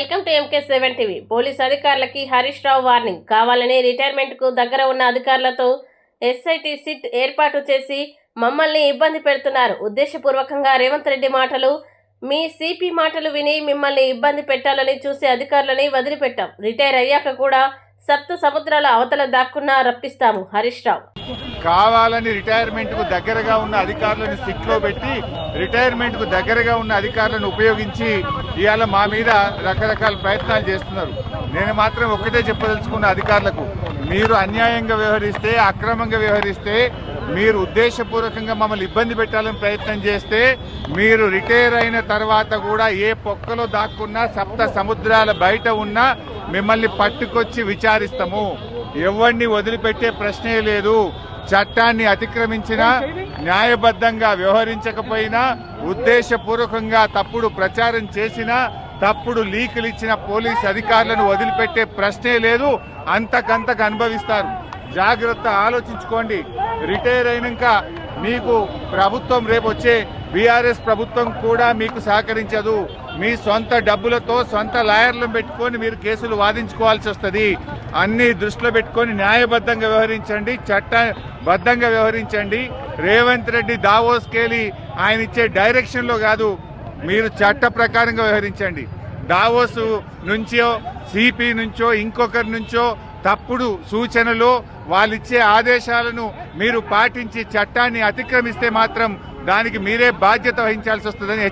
Welcome to MK seven TV. Police అధికారులకి హరీష్ రావు warning. కావాలని రిటైర్మెంట్కు దగ్గర ఉన్న అధికారులతో ఎస్ఐటి సిట్ ఏర్పాటు చేసి మమ్మల్ని ఇబ్బంది పెడుతున్నారు. ఉద్దేశపూర్వకంగా రేవంత్ రెడ్డి మాటలు మీ సిపి మాటలు విని మిమ్మల్ని ఇబ్బంది పెట్టాలని చూసే అధికారులని వదిలిపెట్టాం. రిటైర్ అయ్యాక కూడా సప్త సముద్రాల అవతల దాక్కున్నా రప్పిస్తాము హరీష్ రావు. కావాలని రిటైర్మెంట్కు దగ్గరగా ఉన్న అధికారులను సిట్లో పెట్టి రిటైర్మెంట్కు దగ్గరగా ఉన్న అధికారులను ఉపయోగించి ఇవాళ మా మీద రకరకాల ప్రయత్నాలు చేస్తున్నారు. నేను మాత్రం ఒక్కటే చెప్పదలుచుకున్న అధికారులకు మీరు అన్యాయంగా వ్యవహరిస్తే అక్రమంగా వ్యవహరిస్తే మీరు ఉద్దేశపూర్వకంగా మమ్మల్ని ఇబ్బంది పెట్టాలని ప్రయత్నం చేస్తే మీరు రిటైర్ అయిన తర్వాత కూడా ఏ పొక్కలో దాక్కున్నా సప్త సముద్రాల బయట ఉన్నా మిమ్మల్ని పట్టుకొచ్చి విచారిస్తాము. ఎవరిని వదిలిపెట్టే ప్రశ్నే లేదు. చట్టాన్ని అతిక్రమించినా న్యాయబద్ధంగా వ్యవహరించకపోయినా ఉద్దేశపూర్వకంగా తప్పుడు ప్రచారం చేసినా తప్పుడు లీకులు ఇచ్చిన పోలీస్ అధికారులను వదిలిపెట్టే ప్రశ్నే లేదు. అంతకంతకు అనుభవిస్తారు. జాగ్రత్త ఆలోచించుకోండి. రిటైర్ అయినాక మీకు ప్రభుత్వం రేపు వచ్చే బీఆర్ఎస్ ప్రభుత్వం కూడా మీకు సహకరించదు. మీ సొంత డబ్బులతో సొంత లాయర్లను పెట్టుకొని మీరు కేసులు వాదించుకోవాల్సి వస్తుంది. అన్ని దృష్టిలో పెట్టుకొని న్యాయబద్ధంగా వ్యవహరించండి చట్టబద్ధంగా వ్యవహరించండి. రేవంత్ రెడ్డి దావోస్కేలి ఆయన ఇచ్చే డైరెక్షన్లో కాదు మీరు చట్ట ప్రకారంగా వ్యవహరించండి. దావోస్ నుంచో సిపి నుంచో ఇంకొకరి నుంచో తప్పుడు సూచనలు వాళ్ళిచ్చే ఆదేశాలను మీరు పాటించి చట్టాన్ని అతిక్రమిస్తే మాత్రం దానికి మీరే బాధ్యత వహించాల్సి వస్తుందని